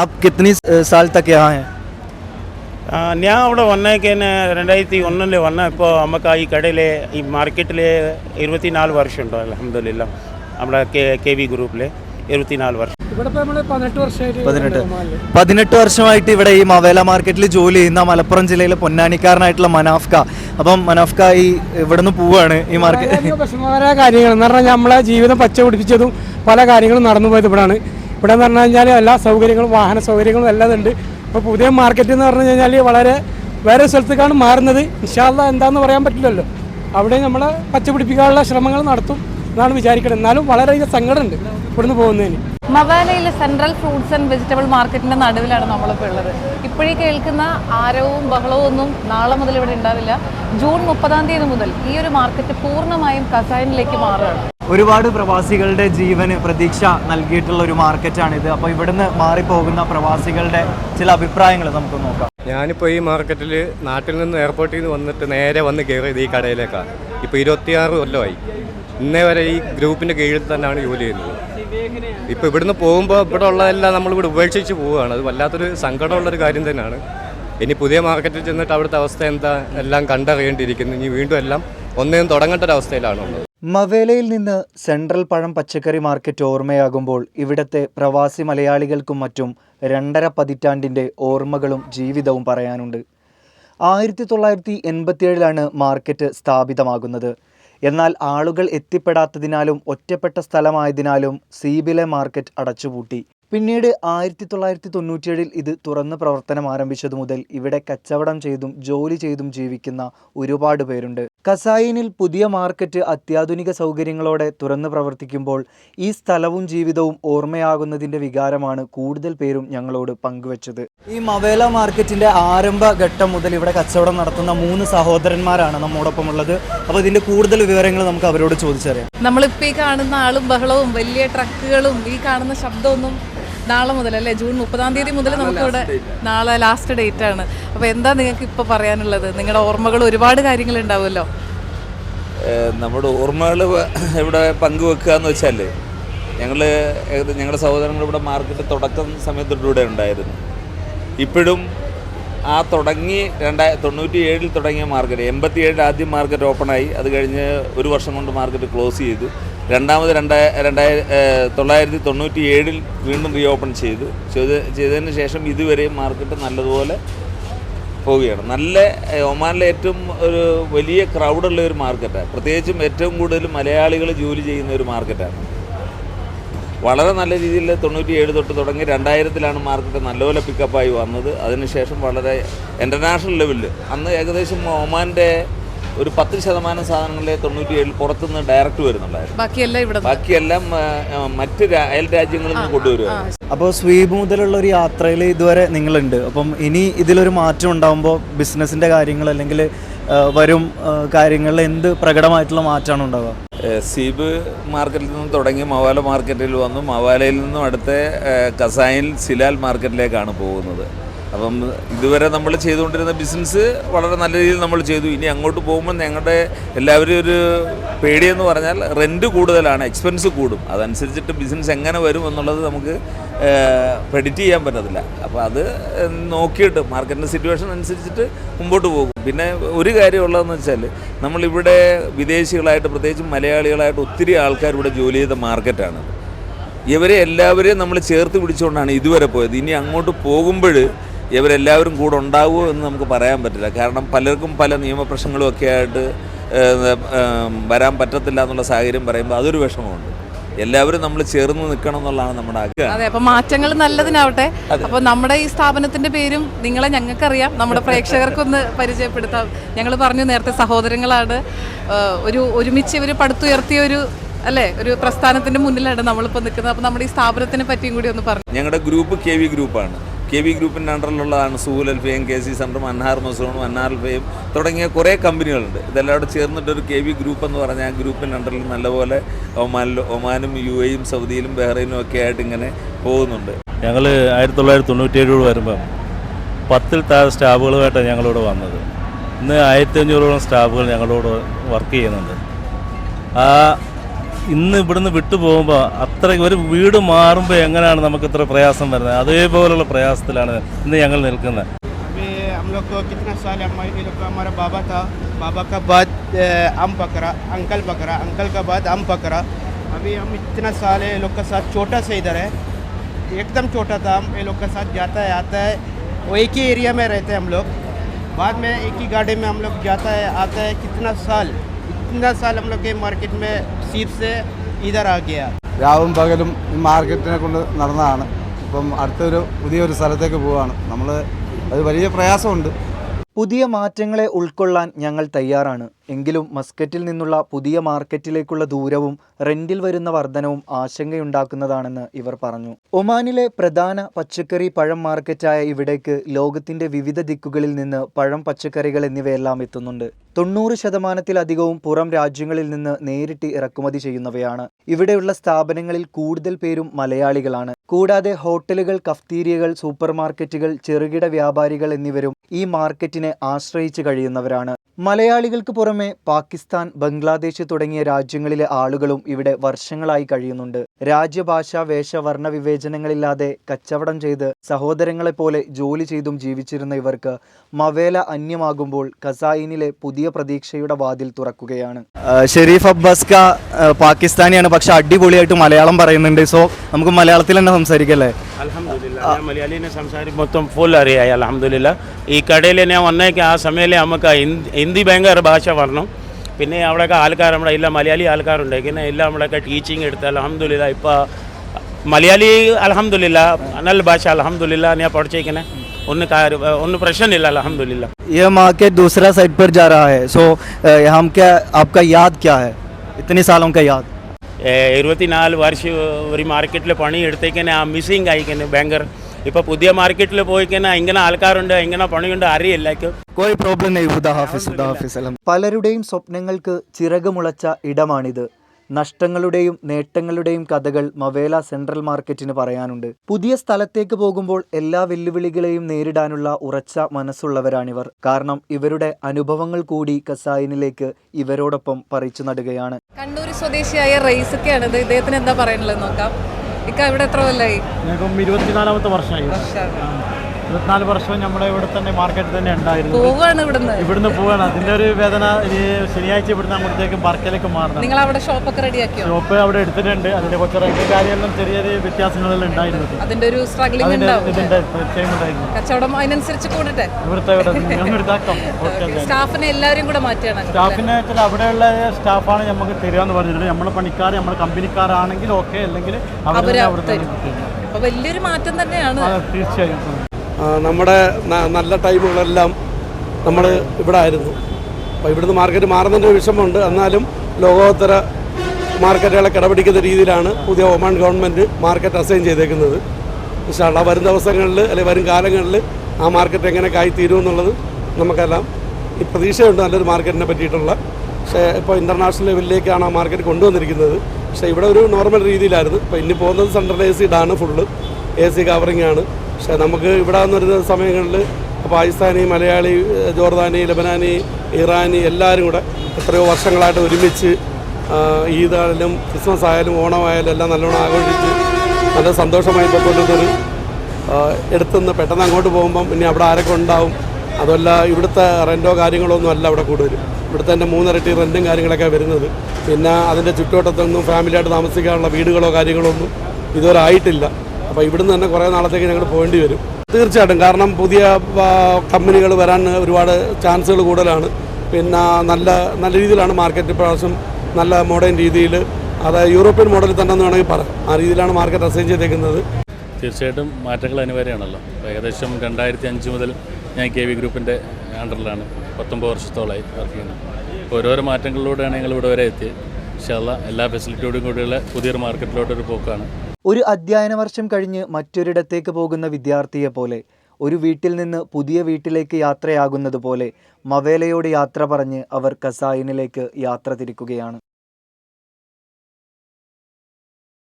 आप കിത്നി സാൽ തക്ക് യഹാ ഹൈ ഞാൻ അവിടെ വന്നേക്ക് തന്നെ രണ്ടായിരത്തി ഒന്നിൽ വന്ന ഇപ്പോൾ നമുക്ക് ഈ കടയിലെ ഈ മാർക്കറ്റിൽ ഇരുപത്തിനാല് വർഷമുണ്ടോ അലഹമില്ല നമ്മുടെ കെ കെ വി ഗ്രൂപ്പിൽ ഇരുപത്തിനാല് വർഷം. പതിനെട്ട് വർഷമായിട്ട് ഇവിടെ ഈ മവേല മാർക്കറ്റിൽ ജോലി ചെയ്യുന്ന മലപ്പുറം ജില്ലയിലെ പൊന്നാനിക്കാരനായിട്ടുള്ള മനാഫ്ക. അപ്പം മനാഫ്ക ഈ ഇവിടുന്ന് പോവാണ് ഈ മാർക്കറ്റ് കാര്യങ്ങൾ എന്ന് പറഞ്ഞാൽ നമ്മളെ ജീവിതം പച്ച പിടിപ്പിച്ചതും പല കാര്യങ്ങളും നടന്നു പോയത് ഇവിടാണ്. ഇവിടെ എന്ന് പറഞ്ഞു കഴിഞ്ഞാൽ എല്ലാ സൗകര്യങ്ങളും വാഹന സൗകര്യങ്ങളും എല്ലാം ഉണ്ട്. ഇപ്പോൾ പുതിയ മാർക്കറ്റ് എന്ന് പറഞ്ഞു കഴിഞ്ഞാൽ വളരെ വേറെ സ്ഥലത്തേക്കാണ് മാറുന്നത്. ഇൻഷാല്ല എന്താണെന്ന് പറയാൻ പറ്റില്ലല്ലോ. അവിടെ നമ്മൾ പച്ചപിടിപ്പിക്കാനുള്ള ശ്രമങ്ങൾ നടത്തും എന്നാണ് വിചാരിക്കുന്നത് എന്നാലും വളരെയധികം സങ്കടമുണ്ട് ഇവിടുന്ന് പോകുന്നതിന്. മവാലയിലെ സെൻട്രൽ ഫ്രൂട്ട്സ് ആൻഡ് വെജിറ്റബിൾ മാർക്കറ്റിന്റെ നടുവിലാണ് നമ്മളിപ്പോൾ ഉള്ളത്. ഇപ്പോഴേ കേൾക്കുന്ന ആരവും ബഹളവും ഒന്നും നാളെ മുതൽ ഇവിടെ ഉണ്ടാവില്ല. ജൂൺ മുപ്പതാം തീയതി മുതൽ ഈ ഒരു മാർക്കറ്റ് പൂർണമായും കസാനിലേക്ക് മാറുകയാണ്. ഒരുപാട് പ്രവാസികളുടെ ജീവന് പ്രതീക്ഷ നൽകിയിട്ടുള്ള ഒരു മാർക്കറ്റാണിത് അപ്പോൾ ഇവിടുന്ന് മാറിപ്പോകുന്ന പ്രവാസികളുടെ ചില അഭിപ്രായങ്ങൾ നമുക്ക് നോക്കാം. ഞാനിപ്പോൾ ഈ മാർക്കറ്റിൽ നാട്ടിൽ നിന്ന് എയർപോർട്ടിൽ നിന്ന് വന്നിട്ട് നേരെ വന്ന് കയറിയത് ഈ കടയിലേക്കാണ്. ഇപ്പോൾ ഇരുപത്തിയാറ് കൊല്ലമായി. ഇന്നേ വരെ ഈ ഗ്രൂപ്പിന്റെ കീഴിൽ തന്നെയാണ് ജോലി ചെയ്യുന്നത്. ഇപ്പോൾ ഇവിടുന്ന് പോകുമ്പോൾ ഇവിടെ ഉള്ളതെല്ലാം നമ്മളിവിടെ ഉപേക്ഷിച്ച് പോവുകയാണ്. അത് വല്ലാത്തൊരു സങ്കടമുള്ളൊരു കാര്യം തന്നെയാണ്. ഇനി പുതിയ മാർക്കറ്റിൽ ചെന്നിട്ട് അവിടുത്തെ അവസ്ഥ എന്താ? എല്ലാം കണ്ടറിയേണ്ടിയിരിക്കുന്നു. ഇനി വീണ്ടും എല്ലാം ഒന്നേം തുടങ്ങേണ്ട ഒരു അവസ്ഥയിലാണുള്ളത്. മവേലയിൽ നിന്ന് സെൻട്രൽ പഴം പച്ചക്കറി മാർക്കറ്റ് ഓർമ്മയാകുമ്പോൾ ഇവിടത്തെ പ്രവാസി മലയാളികൾക്കും മറ്റും രണ്ടര പതിറ്റാണ്ടിന്റെ ഓർമ്മകളും ജീവിതവും പറയാനുണ്ട്. ആയിരത്തി തൊള്ളായിരത്തി എൺപത്തിയേഴിലാണ് മാർക്കറ്റ് സ്ഥാപിതമാകുന്നത്. എന്നാൽ ആളുകൾ എത്തിപ്പെടാത്തതിനാലും ഒറ്റപ്പെട്ട സ്ഥലമായതിനാലും സീബിലെ മാർക്കറ്റ് അടച്ചുപൂട്ടി. പിന്നീട് ആയിരത്തി തൊള്ളായിരത്തി തൊണ്ണൂറ്റിയേഴിൽ ഇത് തുറന്ന് പ്രവർത്തനം ആരംഭിച്ചതു മുതൽ ഇവിടെ കച്ചവടം ചെയ്തും ജോലി ചെയ്തും ജീവിക്കുന്ന ഒരുപാട് പേരുണ്ട്. കസായിനിൽ പുതിയ മാർക്കറ്റ് അത്യാധുനിക സൗകര്യങ്ങളോടെ തുറന്നു പ്രവർത്തിക്കുമ്പോൾ ഈ സ്ഥലവും ജീവിതവും ഓർമ്മയാകുന്നതിന്റെ വികാരമാണ് കൂടുതൽ പേരും ഞങ്ങളോട് പങ്കുവച്ചത്. ഈ മവേല മാർക്കറ്റിന്റെ ആരംഭഘട്ടം മുതൽ ഇവിടെ കച്ചവടം നടത്തുന്ന മൂന്ന് സഹോദരന്മാരാണ് നമ്മോടൊപ്പം ഉള്ളത് അപ്പോൾ ഇതിന്റെ കൂടുതൽ വിവരങ്ങൾ നമുക്ക് അവരോട് ചോദിച്ചറിയാം. നമ്മളിപ്പോൾ ഈ കാണുന്ന ആളും ബഹളവും വലിയ ട്രക്കുകളും ഈ കാണുന്ന ശബ്ദമൊന്നും നാളെ മുതൽ അല്ലേ? ജൂൺ മുപ്പതാം തീയതി മുതൽ നമുക്കിവിടെ നാളെ ലാസ്റ്റ് ഡേറ്റ് ആണ്. അപ്പോൾ എന്താ നിങ്ങൾക്ക് ഇപ്പോൾ പറയാനുള്ളത്? നിങ്ങളുടെ ഓർമ്മകൾ ഒരുപാട് കാര്യങ്ങൾ ഉണ്ടാവുമല്ലോ. നമ്മുടെ ഓർമ്മകൾ ഇവിടെ പങ്കുവെക്കുക എന്ന് വെച്ചാൽ ഞങ്ങൾ ഞങ്ങളുടെ സഹോദരങ്ങൾ ഇവിടെ മാർക്കറ്റ് തുടക്കം സമയത്തൊട്ട് ഉണ്ടായിരുന്നു. ഇപ്പോഴും ആ തുടങ്ങി രണ്ടായി തൊണ്ണൂറ്റി ഏഴിൽ തുടങ്ങിയ മാർക്കറ്റ് എൺപത്തി ഏഴിൽ ആദ്യം മാർക്കറ്റ് ഓപ്പണായി അത് കഴിഞ്ഞ് ഒരു വർഷം കൊണ്ട് മാർക്കറ്റ് ക്ലോസ് ചെയ്തു. രണ്ടാമത് രണ്ടായ രണ്ടായിര തൊള്ളായിരത്തി തൊണ്ണൂറ്റി ഏഴിൽ വീണ്ടും റീ ഓപ്പൺ ചെയ്തു. ചെയ്ത് ചെയ്തതിന് ശേഷം ഇതുവരെയും മാർക്കറ്റ് നല്ലതുപോലെ പോവുകയാണ്. നല്ല ഒമാനിലെ ഏറ്റവും ഒരു വലിയ ക്രൗഡുള്ള ഒരു മാർക്കറ്റാണ് പ്രത്യേകിച്ചും ഏറ്റവും കൂടുതൽ മലയാളികൾ ജോലി ചെയ്യുന്ന ഒരു മാർക്കറ്റാണ് വളരെ നല്ല രീതിയിൽ തൊണ്ണൂറ്റി ഏഴ് തൊട്ട് തുടങ്ങി രണ്ടായിരത്തിലാണ് മാർക്കറ്റ് നല്ലപോലെ പിക്കപ്പായി വന്നത്. അതിനുശേഷം വളരെ ഇന്റർനാഷണൽ ലെവലിൽ അന്ന് ഏകദേശം ഒമാന്റെ ഒരു പത്ത് ശതമാനം സാധനങ്ങളെ തൊണ്ണൂറ്റി ഏഴിൽ പുറത്തുനിന്ന് ഡയറക്റ്റ് വരുന്നുണ്ടായിരുന്നു. ബാക്കിയെല്ലാം ഇവിടെ ബാക്കിയെല്ലാം മറ്റ് അയൽ രാജ്യങ്ങളിൽ നിന്ന് കൊണ്ടുവരുമായിരുന്നു അപ്പോൾ സ്വീപ് മുതലുള്ള ഒരു യാത്രയിൽ ഇതുവരെ നിങ്ങളുണ്ട്. അപ്പം ഇനി ഇതിലൊരു മാറ്റം ഉണ്ടാകുമ്പോൾ ബിസിനസ്സിന്റെ കാര്യങ്ങൾ അല്ലെങ്കിൽ വരും കാര്യങ്ങളിൽ എന്ത് പ്രകടമായിട്ടുള്ള മാറ്റമാണ് ഉണ്ടാവുക? സീബ് മാർക്കറ്റിൽ നിന്ന് തുടങ്ങി മവാല മാർക്കറ്റിൽ വന്നു. മവാലയിൽ നിന്നും അടുത്ത കസായിൽ സിലാൽ മാർക്കറ്റിലേക്കാണ് പോകുന്നത്. അപ്പം ഇതുവരെ നമ്മൾ ചെയ്തുകൊണ്ടിരുന്ന ബിസിനസ് വളരെ നല്ല രീതിയിൽ നമ്മൾ ചെയ്തു. ഇനി അങ്ങോട്ട് പോകുമ്പോൾ ഞങ്ങളുടെ എല്ലാവരും ഒരു പേടിയെന്ന് പറഞ്ഞാൽ റെന്റ് കൂടുതലാണ് എക്സ്പെൻസ് കൂടും. അതനുസരിച്ചിട്ട് ബിസിനസ് എങ്ങനെ വരും എന്നുള്ളത് നമുക്ക് പ്രെഡിറ്റ് ചെയ്യാൻ പറ്റത്തില്ല. അപ്പോൾ അത് നോക്കിയിട്ട് മാർക്കറ്റിന്റെ സിറ്റുവേഷൻ അനുസരിച്ചിട്ട് മുമ്പോട്ട് പോകും. പിന്നെ ഒരു കാര്യമുള്ളതെന്ന് വെച്ചാൽ നമ്മളിവിടെ വിദേശികളായിട്ട് പ്രത്യേകിച്ച് മലയാളികളായിട്ട് ഒത്തിരി ആൾക്കാർ ഇവിടെ ജോലി ചെയ്ത മാർക്കറ്റാണ് ഇവരെ എല്ലാവരെയും നമ്മൾ ചേർത്ത് പിടിച്ചുകൊണ്ടാണ് ഇതുവരെ പോയത്. ഇനി അങ്ങോട്ട് പോകുമ്പോൾ ഇവരെല്ലാവരും കൂടെ ഉണ്ടാവുമോ എന്ന് നമുക്ക് പറയാൻ പറ്റില്ല. കാരണം പലർക്കും പല നിയമപ്രശ്നങ്ങളും ഒക്കെ ആയിട്ട് വരാൻ പറ്റത്തില്ല എന്നുള്ള സാഹചര്യം പറയുമ്പോൾ അതൊരു വിഷമമുണ്ട്. എല്ലാവരും നമ്മൾ ചേർന്ന് നിൽക്കണം എന്നുള്ളതാണ് നമ്മുടെ ആഗ്രഹം. അതെ അപ്പൊ മാറ്റങ്ങൾ നല്ലതിനാവട്ടെ. അപ്പൊ നമ്മുടെ ഈ സ്ഥാപനത്തിന്റെ പേരും നിങ്ങളെ ഞങ്ങൾക്കറിയാം. നമ്മുടെ പ്രേക്ഷകർക്കൊന്ന് പരിചയപ്പെടുത്താം. ഞങ്ങൾ പറഞ്ഞു നേരത്തെ സഹോദരങ്ങളാണ് ഒരു ഒരുമിച്ച് ഇവർ പടുത്തുയർത്തിയ ഒരു അല്ലേ ഒരു പ്രസ്ഥാനത്തിന്റെ മുന്നിലാണ് നമ്മളിപ്പോൾ നിൽക്കുന്നത്. അപ്പോൾ നമ്മുടെ ഈ സ്ഥാപനത്തിനെ പറ്റിയും കൂടി ഒന്ന് പറഞ്ഞു. ഞങ്ങളുടെ ഗ്രൂപ്പ് കെ വി ഗ്രൂപ്പാണ്. കെ വി ഗ്രൂപ്പിന്റെ അണ്ടറിലുള്ളതാണ് സൂൽ അൽഫയും കെ സി സെന്ററും അന്നാർ മസൂണും അന്നാർ അൽഫയും തുടങ്ങിയ കുറേ കമ്പനികളുണ്ട്. ഇതെല്ലാം കൂടെ ചേർന്നിട്ടൊരു കെ വി ഗ്രൂപ്പ് എന്ന് പറഞ്ഞാൽ ആ ഗ്രൂപ്പിന്റെ അണ്ടറിൽ നല്ലപോലെ ഒമാനിൽ ഒമാനും യു എയും സൗദിയിലും ബഹ്റൈനും ഒക്കെ ആയിട്ട് ഇങ്ങനെ പോകുന്നുണ്ട്. ഞങ്ങൾ ആയിരത്തി തൊള്ളായിരത്തി തൊണ്ണൂറ്റിയേഴോട് വരുമ്പം പത്തിൽ താഴെ സ്റ്റാഫുകളുമായിട്ടാണ് ഞങ്ങളിവിടെ വന്നത്. ഇന്ന് ആയിരത്തി അഞ്ഞൂറോളം സ്റ്റാഫുകൾ ഞങ്ങളോട് വർക്ക് ചെയ്യുന്നുണ്ട്. ആ ഇന്ന് ഇവിടുന്ന് വിട്ടു പോകുമ്പോൾ അത്ര ഒരു വീട് മാറുമ്പോൾ എങ്ങനെയാണ് നമുക്ക് ഇത്ര പ്രയാസം വരുന്നത് അതേപോലുള്ള പ്രയാസത്തിലാണ് ഇന്ന് ഞങ്ങൾ നിൽക്കുന്നത് अभी हम लोग को कितना साल है हमारे ये लोग का हमारा बाबा था बाबा का बाद अ, हम पकड़ा अंकल पकड़ा अंकल का बाद हम पकड़ा अभी हम इतना साल है ये लोग का साथ छोटा से इधर है एकदम छोटा था हम ये लोग का साथ जाता है आता है वो एक ही एरिया में रहते हैं हम लोग बाद में एक ही गाड़ी में हम लोग जाता है आता है कितना साल इतना साल हम लोग के मार्केट में നസീബ്സ് ഇതറാക്കിയ രാവും പകലും ഈ മാർക്കറ്റിനെ കൊണ്ട് നടന്നതാണ്. ഇപ്പം അടുത്തൊരു പുതിയൊരു സ്ഥലത്തേക്ക് പോവുകയാണ്. നമ്മൾ അത് വലിയ പ്രയാസമുണ്ട്. പുതിയ മാറ്റങ്ങളെ ഉൾക്കൊള്ളാൻ ഞങ്ങൾ തയ്യാറാണ്. എങ്കിലും മസ്കറ്റിൽ നിന്നുള്ള പുതിയ മാർക്കറ്റിലേക്കുള്ള ദൂരവും റെന്റിൽ വരുന്ന വർധനവും ആശങ്കയുണ്ടാക്കുന്നതാണെന്ന് ഇവർ പറഞ്ഞു. ഒമാനിലെ പ്രധാന പച്ചക്കറി പഴം മാർക്കറ്റായ ഇവിടേക്ക് ലോകത്തിന്റെ വിവിധ ദിക്കുകളിൽ നിന്ന് പഴം പച്ചക്കറികൾ എന്നിവയെല്ലാം എത്തുന്നുണ്ട്. തൊണ്ണൂറ് ശതമാനത്തിലധികവും പുറം രാജ്യങ്ങളിൽ നിന്ന് നേരിട്ട് ഇറക്കുമതി ചെയ്യുന്നവയാണ്. ഇവിടെയുള്ള സ്ഥാപനങ്ങളിൽ കൂടുതൽ പേരും മലയാളികളാണ്. കൂടാതെ ഹോട്ടലുകൾ കഫ്തീരിയകൾ സൂപ്പർ മാർക്കറ്റുകൾ ചെറുകിട വ്യാപാരികൾ എന്നിവരും ഈ മാർക്കറ്റിനെ ആശ്രയിച്ച് കഴിയുന്നവരാണ്. മലയാളികൾക്ക് പുറമെ പാകിസ്ഥാൻ ബംഗ്ലാദേശ് തുടങ്ങിയ രാജ്യങ്ങളിലെ ആളുകളും ഇവിടെ വർഷങ്ങളായി കഴിയുന്നുണ്ട്. രാജ്യഭാഷ വേഷ വർണ വിവേചനങ്ങളില്ലാതെ കച്ചവടം ചെയ്ത് സഹോദരങ്ങളെപ്പോലെ ജോലി ചെയ്തും ജീവിച്ചിരുന്ന ഇവർക്ക് മവേല അന്യമാകുമ്പോൾ ഖസായിനിലെ പുതിയ പ്രതീക്ഷയുടെ വാതിൽ തുറക്കുകയാണ്. ഷെരീഫ് അബ്ബാസ്ക പാകിസ്ഥാനിയാണ്. പക്ഷെ അടിപൊളിയായിട്ട് മലയാളം പറയുന്നുണ്ട്. സോ നമുക്ക് മലയാളത്തിൽ തന്നെ സംസാരിക്കല്ലേ അലഹമില്ല ഞാൻ മലയാളിനെ സംസാരിക്കും മൊത്തം ഫുൾ അറിയായി അലഹമില്ല ഈ കടയിൽ ഞാൻ വന്നേക്ക് ആ സമയത്ത് നമുക്ക് ഹിന്ദി ഹിന്ദി ഭയങ്കര ഭാഷ പറഞ്ഞു പിന്നെ അവിടെയൊക്കെ ആൾക്കാർ നമ്മുടെ എല്ലാ മലയാളി ആൾക്കാരുണ്ട് പിന്നെ എല്ലാം നമ്മുടെയൊക്കെ ടീച്ചിങ് എടുത്ത് അലഹമില്ല ഇപ്പോൾ മലയാളി അലഹമില്ല നല്ല ഭാഷ അലഹമില്ല ഞാൻ പഠിച്ചേക്കണേ ഒന്ന് കാര്യം ഒന്ന് പ്രശ്നമില്ല അലഹമില്ല ये मार्केट दूसरा साइड पर जा रहा है सो हम क्या आपका याद क्या है इतने सालों का याद ഇരുപത്തിനാല് വർഷം ഒരു മാർക്കറ്റിൽ പണി എടുത്തേക്കന്നെ ആ മിസ്സിങ് ആയിക്കന്നെ ഭയങ്കര ഇപ്പോൾ പുതിയ മാർക്കറ്റിൽ പോയിക്കന്നെ ഇങ്ങനെ ആൾക്കാരുണ്ട് ഇങ്ങനെ പണിയുണ്ട് അറിയില്ല. പലരുടെയും സ്വപ്നങ്ങൾക്ക് ചിറകുമുളച്ച ഇടമാണിത്. നഷ്ടങ്ങളുടെയും നേട്ടങ്ങളുടെയും കഥകൾ മവേല സെൻട്രൽ മാർക്കറ്റിന് പറയാനുണ്ട്. പുതിയ സ്ഥലത്തേക്ക് പോകുമ്പോൾ എല്ലാ വെല്ലുവിളികളെയും നേരിടാനുള്ള ഉറച്ച മനസ്സുള്ളവരാണിവർ. കാരണം ഇവരുടെ അനുഭവങ്ങൾ കൂടി കസായിനിലേക്ക് ഇവരോടൊപ്പം പറിച്ചു നടുകയാണ്. കണ്ണൂർ സ്വദേശിയായ റൈസൊക്കെയാണ് ഇത് ഇദ്ദേഹത്തിന് എന്താ പറയാനുള്ളത് നോക്കാം. ഇക്ക ഇവിടെ എത്ര കൊല്ലായി? ഇരുപത്തിനാലാമത്തെ വർഷമായി. ഇരുപത്തിനാല് വർഷവും നമ്മുടെ ഇവിടെ തന്നെ മാർക്കറ്റിൽ തന്നെ ഉണ്ടായിരുന്നു. പോവാണ് ഇവിടുന്ന്. ഇവിടുന്ന് പോവാണ്. അതിന്റെ ഒരു വേദന ഇനി ശനിയാഴ്ച ഇവിടുന്ന് അങ്ങോട്ടേക്കും വർക്കലേക്ക് മാറണം. നിങ്ങൾ അവിടെ ഷോപ്പൊക്കെ റെഡിയാക്കിയോ ഷോപ്പ് അവിടെ എടുത്തിട്ടുണ്ട്. അതിന്റെ കുറച്ച് റേറ്റ് കാര്യമെല്ലാം ചെറിയ ചെറിയ വ്യത്യാസങ്ങളെല്ലാം ഉണ്ടായിരുന്നു അതിന്റെ ഒരു സ്ട്രഗ്ലിംഗ് ഉണ്ടായിരുന്നു. കച്ചവടം അതിനനുസരിച്ച് കൂടട്ടെ. ഇവിടുത്തെ സ്റ്റാഫിനെ എല്ലാവരും കൂടെ മാറ്റിയാണ് സ്റ്റാഫിനെ വെച്ചാൽ അവിടെയുള്ള സ്റ്റാഫാണ് നമുക്ക് തരികയെന്ന് പറഞ്ഞിട്ടുണ്ട്. നമ്മുടെ പണിക്കാർ നമ്മുടെ കമ്പനിക്കാരാണെങ്കിൽ ഓക്കെ അല്ലെങ്കിൽ അവർ അവരെ അവിടെ തരും. വലിയൊരു മാറ്റം തന്നെയാണ്. തീർച്ചയായും. നമ്മുടെ നല്ല ടൈമുകളെല്ലാം നമ്മൾ ഇവിടെ ആയിരുന്നു അപ്പോൾ ഇവിടുന്ന് മാർക്കറ്റ് മാറുന്നതിന്റെ വിഷമമുണ്ട്. എന്നാലും ലോകോത്തര മാർക്കറ്റുകളെ കിടപിടിക്കുന്ന രീതിയിലാണ് പുതിയ ഒമാൻ ഗവൺമെന്റ് മാർക്കറ്റ് അസൈൻ ചെയ്തേക്കുന്നത്. ഇൻഷാള്ള വരും ദിവസങ്ങളിൽ അല്ലെങ്കിൽ വരും കാലങ്ങളിൽ ആ മാർക്കറ്റ് എങ്ങനെ കായിത്തീരും എന്നുള്ളത് നമുക്കെല്ലാം ഈ പ്രതീക്ഷയുണ്ട് നല്ലൊരു മാർക്കറ്റിനെ പറ്റിയിട്ടുള്ള. പക്ഷേ ഇപ്പോൾ ഇന്റർനാഷണൽ ലെവലിലേക്കാണ് ആ മാർക്കറ്റ് കൊണ്ടുവന്നിരിക്കുന്നത്. പക്ഷേ ഇവിടെ ഒരു നോർമൽ രീതിയിലായിരുന്നു. ഇപ്പോൾ ഇനി പോകുന്നത് സെൻട്രൽ എ സിഡാണ് ഫുള്ള് എ സി കവറിങ് ആണ്. പക്ഷേ നമുക്ക് ഇവിടെ വന്ന് വരുന്ന സമയങ്ങളിൽ പാകിസ്ഥാനി മലയാളി ജോർദാനി ലബനാനി ഇറാനി എല്ലാവരും കൂടെ എത്രയോ വർഷങ്ങളായിട്ട് ഒരുമിച്ച് ഈദായാലും ക്രിസ്മസ് ആയാലും ഓണമായാലും എല്ലാം നല്ലോണം ആഘോഷിച്ച് നല്ല സന്തോഷമായി പോയിക്കൊണ്ടിരുന്നൊരു ആഹ് എടുത്തുനിന്ന് പെട്ടെന്ന് അങ്ങോട്ട് പോകുമ്പം ഇനി അവിടെ ആരൊക്കെ ഉണ്ടാവും? അതല്ല ഇവിടുത്തെ റെന്റോ കാര്യങ്ങളോ ഒന്നും അല്ല അവിടെ കൂടുതൽ. ഇവിടുത്തെ തന്നെ മൂന്നിരട്ടി റെന്റും കാര്യങ്ങളൊക്കെ വരുന്നത്. പിന്നെ അതിന്റെ ചുറ്റുവട്ടത്തൊന്നും ഫാമിലിയായിട്ട് താമസിക്കാനുള്ള വീടുകളോ കാര്യങ്ങളോ ഒന്നും ഇതുവരെ ആയിട്ടില്ല. അപ്പോൾ ഇവിടുന്ന് തന്നെ കുറേ നാളത്തേക്ക് ഞങ്ങൾ പോകേണ്ടി വരും. തീർച്ചയായിട്ടും. കാരണം പുതിയ കമ്പനികൾ വരാൻ ഒരുപാട് ചാൻസുകൾ കൂടുതലാണ്. പിന്നെ നല്ല നല്ല രീതിയിലാണ് മാർക്കറ്റ് പ്രാവശ്യം നല്ല മോഡേൺ രീതിയിൽ അതായത് യൂറോപ്യൻ മോഡലിൽ തന്നെ എന്ന് വേണമെങ്കിൽ പറയാം. ആ രീതിയിലാണ് മാർക്കറ്റ് അസൈൻ ചെയ്തേക്കുന്നത്. തീർച്ചയായിട്ടും മാറ്റങ്ങൾ അനിവാര്യമാണല്ലോ. ഏകദേശം രണ്ടായിരത്തി അഞ്ച് മുതൽ ഞാൻ കെ വി ഗ്രൂപ്പിന്റെ അണ്ടറിലാണ് പത്തൊമ്പത് വർഷത്തോളമായി വർക്ക് ചെയ്യുന്നത്. ഓരോരോ മാറ്റങ്ങളിലൂടെയാണ് ഞങ്ങൾ ഇവിടെ വരെ എത്തിയത്. പക്ഷേ എല്ലാ ഫെസിലിറ്റിയോടും കൂടിയുള്ള പുതിയൊരു മാർക്കറ്റിലോട്ടൊരു പോക്കാണ്. ഒരു അധ്യയന വർഷം കഴിഞ്ഞ് മറ്റൊരിടത്തേക്ക് പോകുന്ന വിദ്യാർത്ഥിയെ പോലെ ഒരു വീട്ടിൽ നിന്ന് പുതിയ വീട്ടിലേക്ക് യാത്രയാകുന്നത് പോലെ മവേലയോട് യാത്ര പറഞ്ഞ് അവർ കസായിനിലേക്ക് യാത്ര തിരിക്കുകയാണ്.